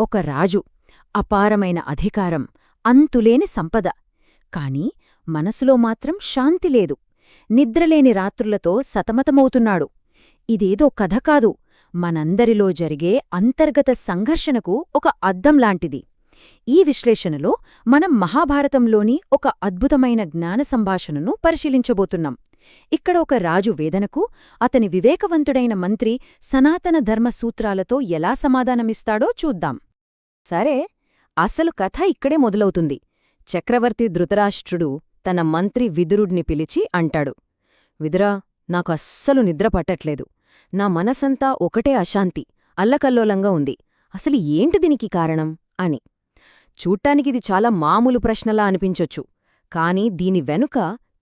ఒక రాజు అపారమైన అధికారం అంతులేని సంపద. కాని మనసులో మాత్రం శాంతి లేదు. నిద్రలేని రాత్రులతో సతమతమవుతున్నాడు. ఇదేదో కథ కాదు. మనందరిలో జరిగే అంతర్గత సంఘర్షణకు ఒక అద్దంలాంటిది ఈ విశ్లేషణలో మనం మహాభారతంలోని ఒక అద్భుతమైన జ్ఞాన సంభాషణను పరిశీలించబోతున్నాం. ఇక్కడ ఒక రాజు వేదనకు అతని వివేకవంతుడైన మంత్రి సనాతన ధర్మ సూత్రాలతో ఎలా సమాధానమిస్తాడో చూద్దాం. సరే అసలు కథ ఇక్కడే మొదలవుతుంది. చక్రవర్తి ధృతరాష్ట్రుడు తన మంత్రి విదురుడిని పిలిచి అంటాడు. విదురా నాకు అస్సలు నిద్ర పట్టట్లేదు. నా మనసంతా ఒకటే అశాంతి అల్లకల్లోలంగా ఉంది. అసలు ఏంటి దీనికి కారణం? అని. చూడ్టానికిది చాలా మామూలు ప్రశ్నలా అనిపించొచ్చు కాని దీని వెనుక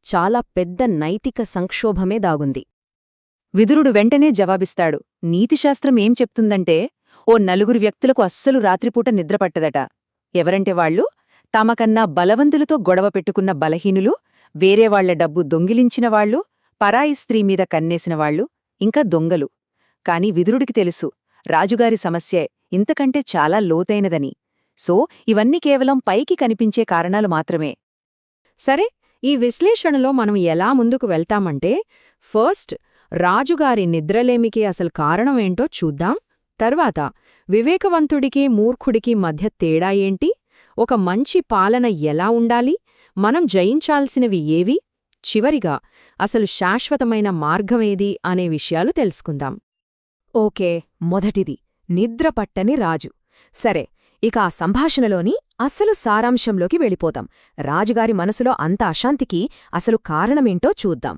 చాలా పెద్ద నైతిక సంక్షోభమే దాగుంది. విదురుడు వెంటనే జవాబిస్తాడు నీతిశాస్త్రం ఏం చెప్తుందంటే ఓ నలుగురు వ్యక్తులకు అస్సలు రాత్రిపూట నిద్రపట్టదట ఎవరంటే వాళ్ళు? తమకన్నా బలవంతులతో గొడవ పెట్టుకున్న బలహీనులు వేరేవాళ్ళ డబ్బు దొంగిలించిన వాళ్ళు పరాయి స్త్రీ మీద కన్నేసినవాళ్ళు ఇంకా దొంగలు. కాని విదురుడికి తెలుసు రాజుగారి సమస్యే ఇంతకంటే చాలా లోతైనదని. సో ఇవన్నీ కేవలం పైకి కనిపించే కారణాలు మాత్రమే. సరే ఈ విశ్లేషణలో మనం ఎలా ముందుకు వెళ్తామంటే ఫస్ట్ రాజుగారి నిద్రలేమికి అసలు కారణమేంటో చూద్దాం. తర్వాత వివేకవంతుడికి మూర్ఖుడికి మధ్య తేడా ఏంటి? ఒక మంచి పాలన ఎలా ఉండాలి? మనం జయించాల్సినవి ఏవి? చివరిగా అసలు శాశ్వతమైన మార్గమేది అనే విషయాలు తెలుసుకుందాం. ఓకే మొదటిది నిద్రపట్టని రాజు. సరే ఇక ఆ సంభాషణలోని అసలు సారాంశంలోకి వెళ్ళిపోతాం. రాజుగారి మనసులో అంత అశాంతికి అసలు కారణమేంటో చూద్దాం.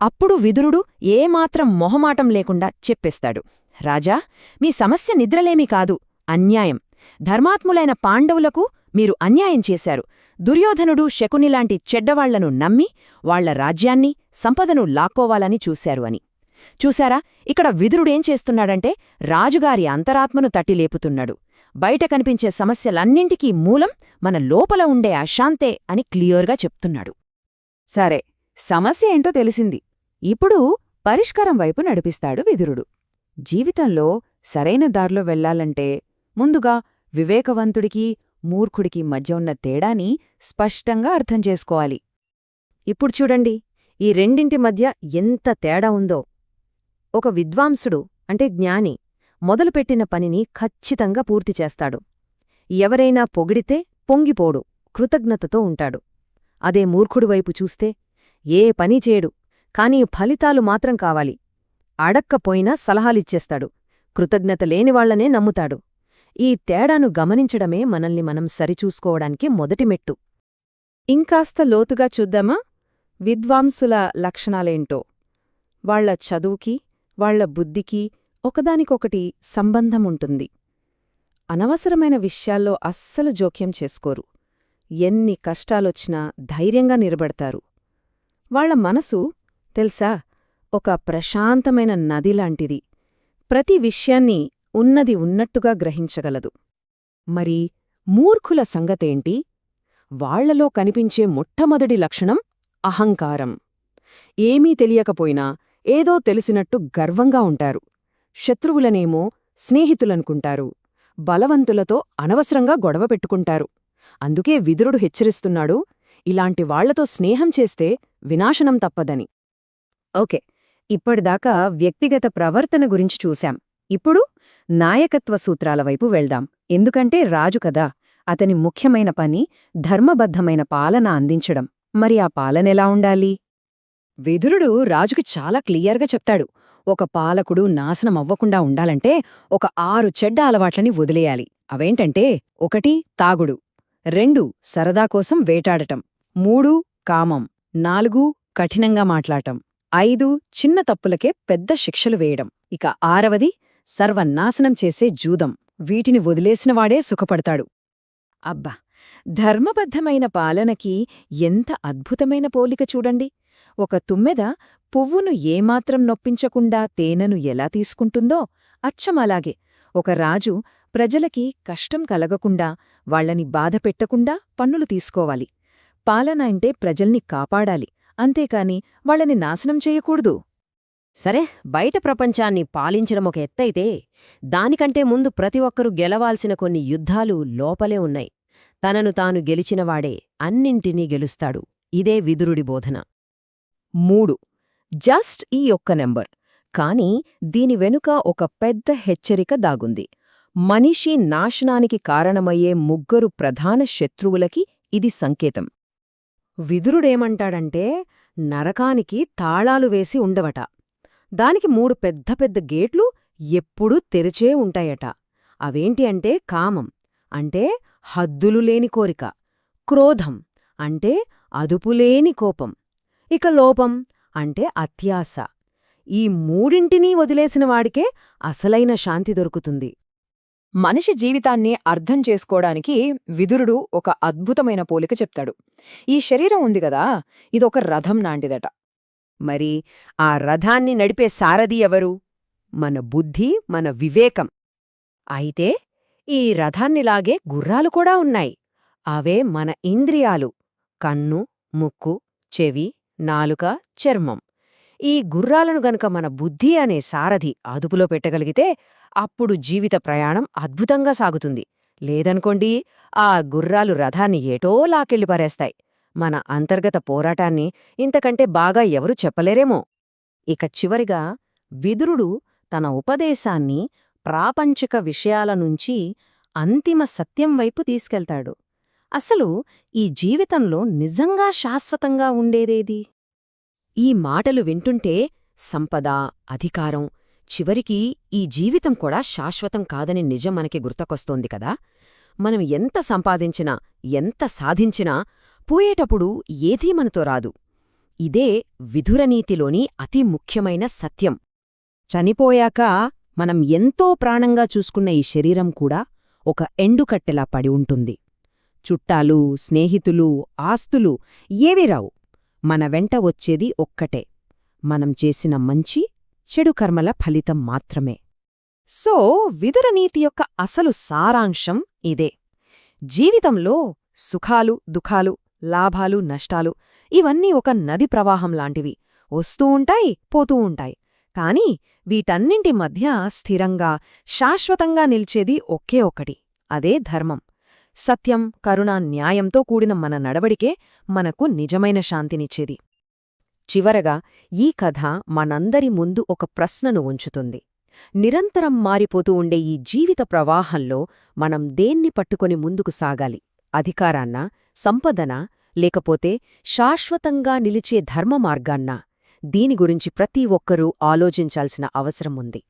అప్పుడు విదురుడు ఏమాత్రం మొహమాటం లేకుండా చెప్పేస్తాడు రాజా మీ సమస్య నిద్రలేమీ కాదు అన్యాయం. ధర్మాత్ములైన పాండవులకు మీరు అన్యాయం చేశారు. దుర్యోధనుడు శకునిలాంటి చెడ్డవాళ్ళను నమ్మి వాళ్ళ రాజ్యాన్ని సంపదను లాక్కోవాలని చూశారు అని. చూశారా ఇక్కడ విదురుడేం చేస్తున్నాడంటే రాజుగారి అంతరాత్మను తట్టిలేపుతున్నాడు బయట కనిపించే సమస్యలన్నింటికీ మూలం మన లోపల ఉండే అశాంతే అని క్లియర్గా చెప్తున్నాడు. సరే సమస్య ఏంటో తెలిసింది. ఇప్పుడు పరిష్కారం వైపు నడిపిస్తాడు విదురుడు. జీవితంలో సరైన దారిలో వెళ్ళాలంటే ముందుగా వివేకవంతుడికి మూర్ఖుడికి మధ్య ఉన్న తేడాని స్పష్టంగా అర్థం చేసుకోవాలి. ఇప్పుడు చూడండి ఈ రెండింటి మధ్య ఎంత తేడా ఉందో. ఒక విద్వాంసుడు అంటే జ్ఞాని మొదలుపెట్టిన పనిని ఖచ్చితంగా పూర్తి చేస్తాడు. ఎవరైనా పొగిడితే పొంగిపోడు కృతజ్ఞతతో ఉంటాడు. అదే మూర్ఖుడివైపు చూస్తే ఏ పని చేయడు. కాని ఫలితాలు మాత్రం కావాలి. అడక్కపోయినా సలహాలిచ్చేస్తాడు. కృతజ్ఞత లేనివాళ్ళనే నమ్ముతాడు. ఈ తేడాను గమనించడమే మనల్ని మనం సరిచూసుకోవడానికి మొదటి మెట్టు. ఇంకాస్త లోతుగా చూద్దామా? విద్వాంసుల లక్షణాలేంటో? వాళ్ళ చదువుకి వాళ్ళ బుద్ధికి ఒకదానికొకటి సంబంధముంటుంది. అనవసరమైన విషయాల్లో అస్సలు జోక్యం చేసుకోరు. ఎన్ని కష్టాలొచ్చినా ధైర్యంగా నిలబడతారు. వాళ్ళ మనసు తెలుసా? ఒక ప్రశాంతమైన నదిలాంటిది ప్రతి విషయాన్ని ఉన్నది ఉన్నట్టుగా గ్రహించగలదు. మరి మూర్ఖుల సంగతేంటి? వాళ్ళలో కనిపించే మొట్టమొదటి లక్షణం అహంకారం. ఏమీ తెలియకపోయినా ఏదో తెలిసినట్టు గర్వంగా ఉంటారు. శత్రువులనేమో స్నేహితులనుకుంటారు. బలవంతులతో అనవసరంగా గొడవ పెట్టుకుంటారు. అందుకే విదురుడు హెచ్చరిస్తున్నాడు ఇలాంటి వాళ్ళతో స్నేహం చేస్తే వినాశనం తప్పదని. ఓకే ఇప్పటిదాకా వ్యక్తిగత ప్రవర్తన గురించి చూశాం. ఇప్పుడు నాయకత్వ సూత్రాల వైపు వెళ్దాం. ఎందుకంటే రాజు కదా అతని ముఖ్యమైన పని ధర్మబద్ధమైన పాలన అందించడం. మరి ఆ పాలనెలా ఉండాలి? విధురుడు రాజుకి చాలా క్లియర్గా చెప్తాడు. ఒక పాలకుడు నాశనమవ్వకుండా ఉండాలంటే ఒక ఆరు చెడ్డ అలవాట్లని వదిలేయాలి. అవేంటంటే ఒకటి తాగుడు రెండు సరదా కోసం వేటాడటం మూడు కామం. నాలుగు కఠినంగా మాట్లాడటం. ఐదు చిన్న తప్పులకే పెద్ద శిక్షలు వేయడం. ఇక ఆరవది సర్వనాశనం చేసే జూదం. వీటిని వదిలేసినవాడే సుఖపడతాడు. అబ్బా! ధర్మబద్ధమైన పాలనకి ఎంత అద్భుతమైన పోలిక చూడండి. ఒక తుమ్మెద పువ్వును ఏమాత్రం నొప్పించకుండా తేనెను ఎలా తీసుకుంటుందో అచ్చమలాగే ఒక రాజు ప్రజలకి కష్టం కలగకుండా వాళ్ళని బాధపెట్టకుండా పన్నులు తీసుకోవాలి. పాలన అంటే ప్రజల్ని కాపాడాలి. అంతేకాని వాళ్ళని నాశనం చేయకూడదు. సరే బయట ప్రపంచాన్ని పాలించడం ఒక ఎత్తైతే దానికంటే ముందు ప్రతి ఒక్కరూ గెలవాల్సిన కొన్ని యుద్ధాలు లోపలే ఉన్నాయి. తనను తాను గెలిచినవాడే అన్నింటినీ గెలుస్తాడు. ఇదే విదురుడి బోధన. మూడు. జస్ట్ ఈ ఒక్క నెంబర్. కానీ దీని వెనుక ఒక పెద్ద హెచ్చరిక దాగుంది. మనిషి నాశనానికి కారణమయ్యే ముగ్గురు ప్రధాన శత్రువులకి ఇది సంకేతం. విదురుడేమంటాడంటే నరకానికి తాళాలు వేసి ఉండవట. దానికి మూడు పెద్ద పెద్ద గేట్లు ఎప్పుడూ తెరిచే ఉంటాయట. అవేంటి అంటే కామం అంటే హద్దులు లేని కోరిక క్రోధం అంటే అదుపులేని కోపం ఇక లోపం అంటే అత్యాశ. ఈ మూడింటినీ వదిలేసిన వాడికే అసలైన శాంతి దొరుకుతుంది. మనిషి జీవితాన్ని అర్థం చేసుకోవడానికి విదురుడు ఒక అద్భుతమైన పోలిక చెప్తాడు. ఈ శరీరం ఉంది గదా ఇదొక రథం నాంటిదట. మరి ఆ రథాన్ని నడిపే సారథి ఎవరు? మన బుద్ధి మన వివేకం. అయితే ఈ రథాన్నిలాగే గుర్రాలు కూడా ఉన్నాయి. అవే మన ఇంద్రియాలు. కన్ను ముక్కు చెవి నాలుక చర్మం. ఈ గుర్రాలను గనక మన బుద్ధి అనే సారథి అదుపులో పెట్టగలిగితే అప్పుడు జీవిత ప్రయాణం అద్భుతంగా సాగుతుంది. లేదనుకోండి ఆ గుర్రాలు రథాన్ని ఏటో లాకెళ్ళి పారేస్తాయి. మన అంతర్గత పోరాటాన్ని ఇంతకంటే బాగా ఎవరు చెప్పలేరేమో. ఇక చివరిగా విదురుడు తన ఉపదేశాన్ని ప్రాపంచిక విషయాల నుంచి అంతిమ సత్యం వైపు తీసుకెళ్తాడు. అసలు ఈ జీవితంలో నిజంగా శాశ్వతంగా ఉండేదేది? ఈ మాటలు వింటుంటే సంపద అధికారం చివరికి ఈ జీవితం కూడా శాశ్వతం కాదని నిజం మనకి గుర్తకొస్తోంది కదా. మనం ఎంత సంపాదించినా ఎంత సాధించినా పోయేటప్పుడు ఏదీ మనతో రాదు. ఇదే విధురనీతిలోని అతి ముఖ్యమైన సత్యం. చనిపోయాక మనం ఎంతో ప్రాణంగా చూసుకున్న ఈ శరీరం కూడా ఒక ఎండుకట్టెలా పడి ఉంటుంది. చుట్టాలు స్నేహితులు ఆస్తులు ఏవీ రావు. మన వెంట వచ్చేది ఒక్కటే. మనం చేసిన మంచి చెడు కర్మల ఫలితం మాత్రమే. సో విదురనీతి యొక్క అసలు సారాంశం ఇదే. జీవితంలో సుఖాలు దుఃఖాలు లాభాలు నష్టాలు ఇవన్నీ ఒక నది ప్రవాహం లాంటివి. వస్తూ ఉంటాయి పోతూ ఉంటాయి. కాని వీటన్నింటి మధ్య స్థిరంగా శాశ్వతంగా నిల్చేది ఒకే ఒకటి. అదే ధర్మం. సత్యం కరుణ న్యాయంతో కూడిన మన నడవడికే మనకు నిజమైన శాంతినిచ్చేది. చివరగా ఈ కథ మనందరి ముందు ఒక ప్రశ్నను ఉంచుతుంది. నిరంతరం మారిపోతూ ఉండే ఈ జీవిత ప్రవాహంలో మనం దేన్ని పట్టుకొని ముందుకు సాగాలి? అధికారాన్నా సంపదనా లేకపోతే శాశ్వతంగా నిలిచే ధర్మ మార్గాన్నా దీని గురించి ప్రతి ఒక్కరూ ఆలోచించాల్సిన అవసరం ఉంది